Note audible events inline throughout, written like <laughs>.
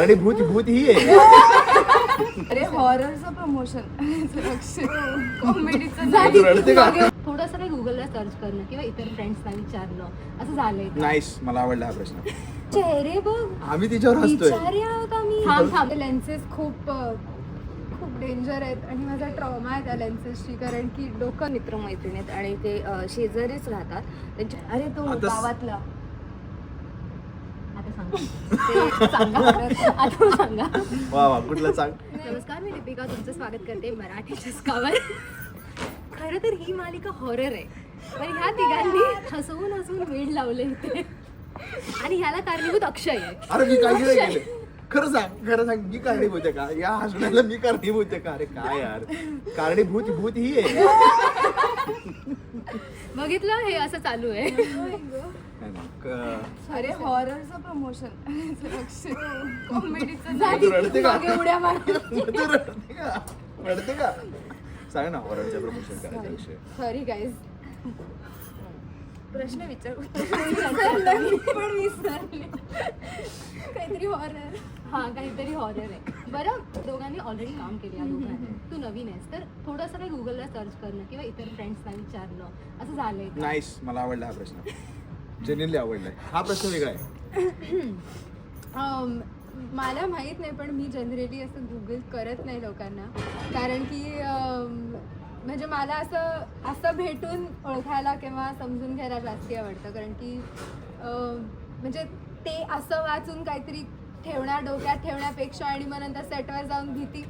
कारणीभूत भूत ही आहे. अरे हॉररचं प्रमोशन रडते का? थोडंसं काही गुगलला सर्च करणं किंवा इतर फ्रेंड्सला विचारणं. असं झालंय का? नाईस मला आवडला हा प्रश्न. चेहरे बघ. आम्ही तिच्यावर हसतोय. विचारी आहोत आम्ही. थांब थांब. लेन्सेस खूप अ, खूप डेंजर आहेत आणि माझा ट्रॉमा आहे त्या लेन्सेसची कारण की डोकं मित्र मैत्रिणी आहेत आणि ते अं, शेजारीच राहतात. त्यांच्या अरे तो आता स- गावातला. आता सांगा. ते सांगा. आता सांगा. वा वा कुठलं सांग? नमस्कार मी दीपिका. तुमचं स्वागत करते मराठी चस्कावर खरं तर ही मालिका हॉरर आहे. पण ह्या तिघांनी हसवून हसवून वेळ लावले इथे आणि ह्याला कारणीभूत अक्षय आहे. अरे मी काय केलं गेले खरं सांग खरं सांग मी कारणीभूत आहे का? या हसण्याला मी कारणीभूत आहे का? अरे काय यार? कारणीभूत भूत ही आहे. बघितलं हे असं चालू आहे. नाही ना, क- अरे हॉररचं प्रमोशन कॉमेडीचं तू रडते का? मागे उड्या मार तू रडते का? रडते का? सांग ना हॉररचं प्रमोशन करायचा विषय सॉरी गाईज प्रश्न विचार. <laughs> पण विसरले. काहीतरी हॉरर हा काहीतरी हॉरर आहे. बरं दोघांनी ऑलरेडी काम केले या दोघांनी. तू नवीन आहेस तर थोडंसं काही गुगलला सर्च करणं किंवा इतर फ्रेंड्सला विचारणं असं झालंय का? नाईस मला आवडला हा प्रश्न. जेन्युनली आवडलाय. हा प्रश्न वेगळा आहे. <clears throat> अम, मला माहीत नाही पण मी जनरली असं गुगल करत नाही लोकांना. कारण की अम, म्हणजे मला असं असं भेटून ओळखायला किंवा समजून घ्यायला जास्ती आवडतं. कारण की म्हणजे ते असं वाचून काहीतरी ठेवण्या डोक्यात ठेवण्यापेक्षा आणि मग नंतर सेटवर जाऊन भीती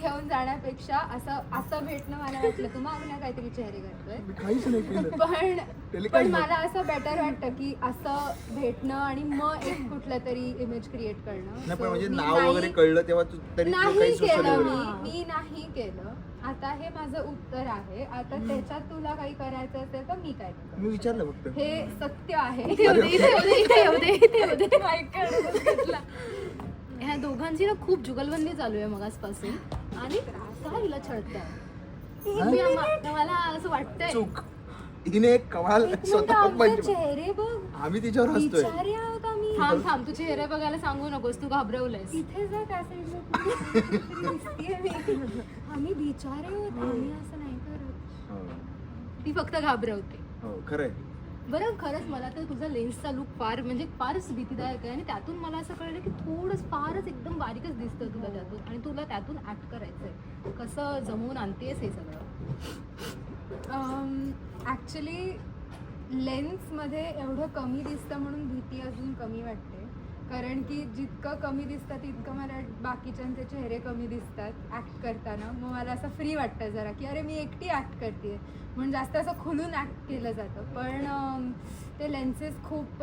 घेऊन जाण्यापेक्षा असं असं भेटणं मला वाटलं. तू माग ना काहीतरी चेहरे करतोय. मी काहीच नाही केलं. पण पण मला असं बेटर वाटतं की असं भेटणं आणि मग एक कुठलं तरी इमेज क्रिएट करणं. नाही पण So, म्हणजे मी नाव नाही- वगैरे कळलं तेव्हा तू तरी तुला नाही केलं मी. मी नाही केलं. आता हे माझं उत्तर आहे. आता त्याच्यात तुला काही करायचं असेल तर मी काय करू मी विचारलं फक्त. हे सत्य आहे. इथे येऊ दे, इथे येऊ दे, इथे येऊ दे, इथे येऊ दे. <laughs> ऐकायला. ह्या दोघांची ना खूप जुगलबंदी चालू आहे मगासपासून. आणि काय हिला छळताय? मला असं वाटतंय. चूक. हिने एक कमाल स्वतः आमचे म्हणजे चेहरे बघ. आम्ही तिच्यावर हसतोय. विचारी आहोत आम्ही. थांब थांब तू चेहरे बघायला सांगू नकोस तू घाबरवलंयस. इथे जा त्या साईडला दिसतीये मी. आम्ही बिचारे होत आम्ही असं नाही करत. हो, ती फक्त घाबरवते. हो खरंय. बरं खरंच मला तर तुझा लेन्सचा लुक फार म्हणजे फारच भीतीदायक आहे आणि त्यातून मला असं कळलं की थोडंच फारच एकदम बारीकच दिसतं तुला त्यातून आणि तुला त्यातून ॲक्ट करायचं आहे कसं जमवून आणतेस हे सगळं? ॲक्च्युली लेन्समध्ये एवढं कमी दिसतं म्हणून भीती अजून कमी वाटते. कारण की जितकं कमी दिसतं तितकं मला बाकीच्यांचे चेहरे कमी दिसतात ॲक्ट करताना. मग मला असं फ्री वाटतं जरा की अरे मी एकटी ॲक्ट करते म्हणून जास्त असं खुलून ॲक्ट केलं जातं. पण ते लेन्सेस खूप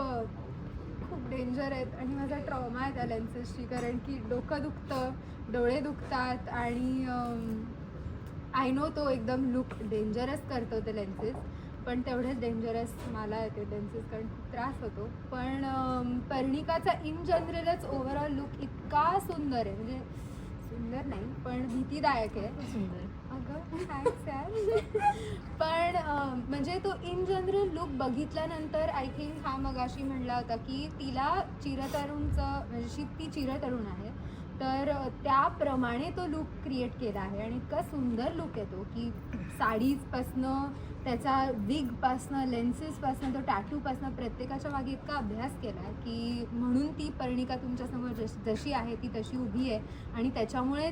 खूप डेंजर आहेत आणि माझा ट्रॉमा आहे त्या लेन्सेसची कारण की डोकं दुखतं डोळे दुखतात आणि आय नो तो एकदम लुक डेंजरस करतो ते लेन्सेस पण तेवढेच डेंजरस मला येते लेन्सेस कारण खूप त्रास होतो. पण पर्णिकाचा इन जनरलच ओव्हरऑल लुक इतका सुंदर आहे. म्हणजे सुंदर नाही पण भीतीदायक आहे. सुंदर. पण म्हणजे तो इन जनरल लुक बघितल्यानंतर आय थिंक हा मगाशी म्हणला होता की तिला चिरतरुणचं म्हणजे ती चिरतरुण आहे. तर त्याप्रमाणे तो लुक क्रिएट केला आहे आणि इतका सुंदर लुक येतो की साडीजपासनं त्याचा विगपासनं लेन्सेसपासनं तो टॅटूपासनं प्रत्येकाच्या मागे इतका अभ्यास केला आहे की म्हणून ती पर्णिका तुमच्यासमोर जशी जशी आहे ती तशी उभी आहे आणि त्याच्यामुळे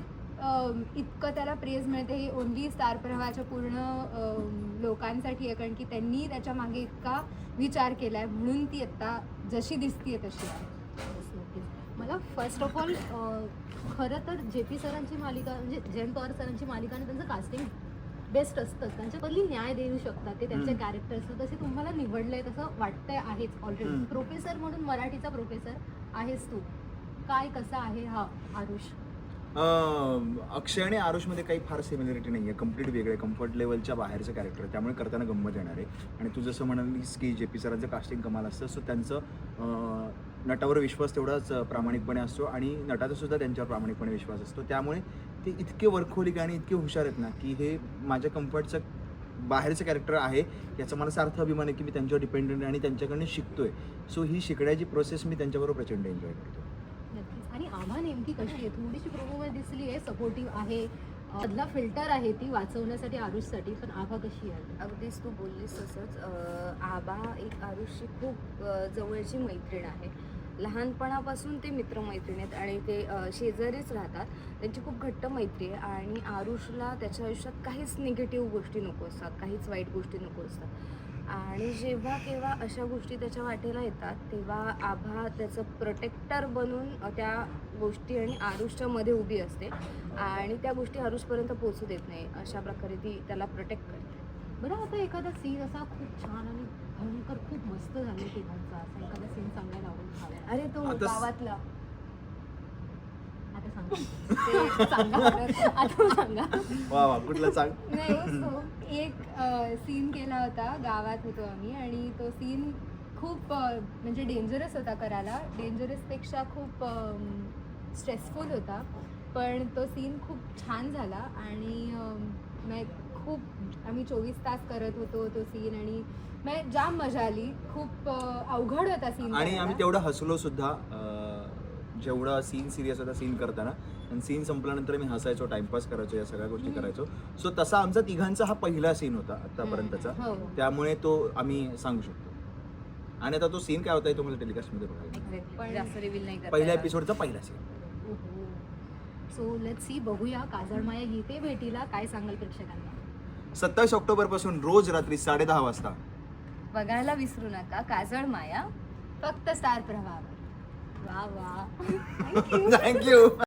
इतकं त्याला प्रेज मिळते. हे ओनली स्टार प्रवाहाच्या पूर्ण लोकांसाठी आहे कारण की त्यांनी त्याच्यामागे इतका विचार केला आहे. म्हणून ती आत्ता जशी दिसतीये तशी आहे. फर्स्ट ऑफ ऑल खरं तर जे पी सरांची मालिका म्हणजे जयंत पवार सरांची मालिका आणि त्यांचं कास्टिंग बेस्ट असतं. त्यांच्याबद्दली न्याय देऊ शकतात ते त्यांच्या हम्म. कॅरेक्टर्स तसे तुम्हाला निवडलंय तसं वाटतंय आहेच ऑलरेडी. प्रोफेसर म्हणून मराठीचा प्रोफेसर आहेस तू. काय कसा आहे हा आरुष? अक्षय आणि आरुषमध्ये काही फार सिमिलरिटी नाही आहे कंप्लीट वेगळं कम्फर्ट लेवलच्या बाहेरचं कॅरेक्टर त्यामुळे करताना गंमत येणार आहे. आणि तू जसं म्हणालीस की जे पी सरांचं कास्टिंग कमाल असतं सो त्यांचं नटावर विश्वास तेवढाच प्रामाणिकपणे असतो आणि नटाचा सुद्धा त्यांच्यावर प्रामाणिकपणे विश्वास असतो. त्यामुळे ते इतके वर्कहोलिक आणि इतके हुशार आहेत ना की हे माझ्या कम्फर्टचं बाहेरचं कॅरेक्टर आहे याचा मला सार्थ अभिमान आहे की मी त्यांच्यावर डिपेंडंट आणि त्यांच्याकडनं शिकतोय. सो ही शिकण्याची प्रोसेस मी त्यांच्याबरोबर प्रचंड एन्जॉय करतो. नक्कीच. आणि आम्हा नेमकी कशी आहे? थोडीशी प्रोमोमध्ये दिसली आहे सपोर्टिव्ह आहे मधला फिल्टर आहे ती वाचवण्यासाठी आरुषसाठी पण आभा कशी आहे? अगदीच तू बोललीस तसंच. आबा एक आरुषची खूप जवळची मैत्रीण आहे. लहानपणापासून ते मित्रमैत्रिणी आहेत आणि ते शेजारीच राहतात. त्यांची खूप घट्ट मैत्री आहे आणि आरुषला त्याच्या आयुष्यात काहीच निगेटिव्ह गोष्टी नको असतात काहीच वाईट गोष्टी नको असतात. आणि जेव्हा केव्हा अशा गोष्टी त्याच्या वाटेला येतात तेव्हा आभा त्याचं प्रोटेक्टर बनून त्या गोष्टी आणि आरुषच्या मध्ये उभी असते. आणि त्या गोष्टी आरुषपर्यंत पोहोचू देत नाही. अशा प्रकारे ती त्याला प्रोटेक्ट करते. बरं आता एखादा सीन असा खूप छान आणि भयंकर खूप मस्त झाला तिघांचा. असा एखादा सीन सांगायला आवडेल. अरे तो आता गावातला. आता सांगा सांगा. आता सांगा. वा वा कुठलं सांग? नाही so एक सीन केला होता गावात होतो आम्ही आणि तो सीन खूप अ, म्हणजे डेंजरस होता करायला. डेंजरसपेक्षा खूप स्ट्रेसफुल होता. पण तो सीन खूप छान झाला आणि अम, खूप आम्ही चोवीस तास करत होतो तो सीन आणि म्हणजे जाम मजा आली. खूप अवघड होता सीन आणि आम्ही तेवढं हसलो सुद्धा जेवढा सीन सिरियस होता सीन करताना. आणि सीन संपल्यानंतर मी हसायचो टाइमपास करायचो या सगळ्या गोष्टी. करायचो. सो तसा आमचा तिघांचा हा पहिला सीन होता आतापर्यंतचा. हो. त्यामुळे तो आम्ही सांगू शकतो. आणि आता तो सीन काय होता तुम्हाला बघायला रिव्हील नाही करता पहिल्या. एपिसोडचा पहिला सीन सो लेट सी बघूया. काजळमाया गीते भेटीला काय सांगाल प्रेक्षकांना? सत्तावीस ऑक्टोबरपासून रोज रात्री साडे दहा वाजता. बघायला विसरू नका काजळ माया फक्त स्टार प्रभाव. वा वा. <laughs> थँक्यू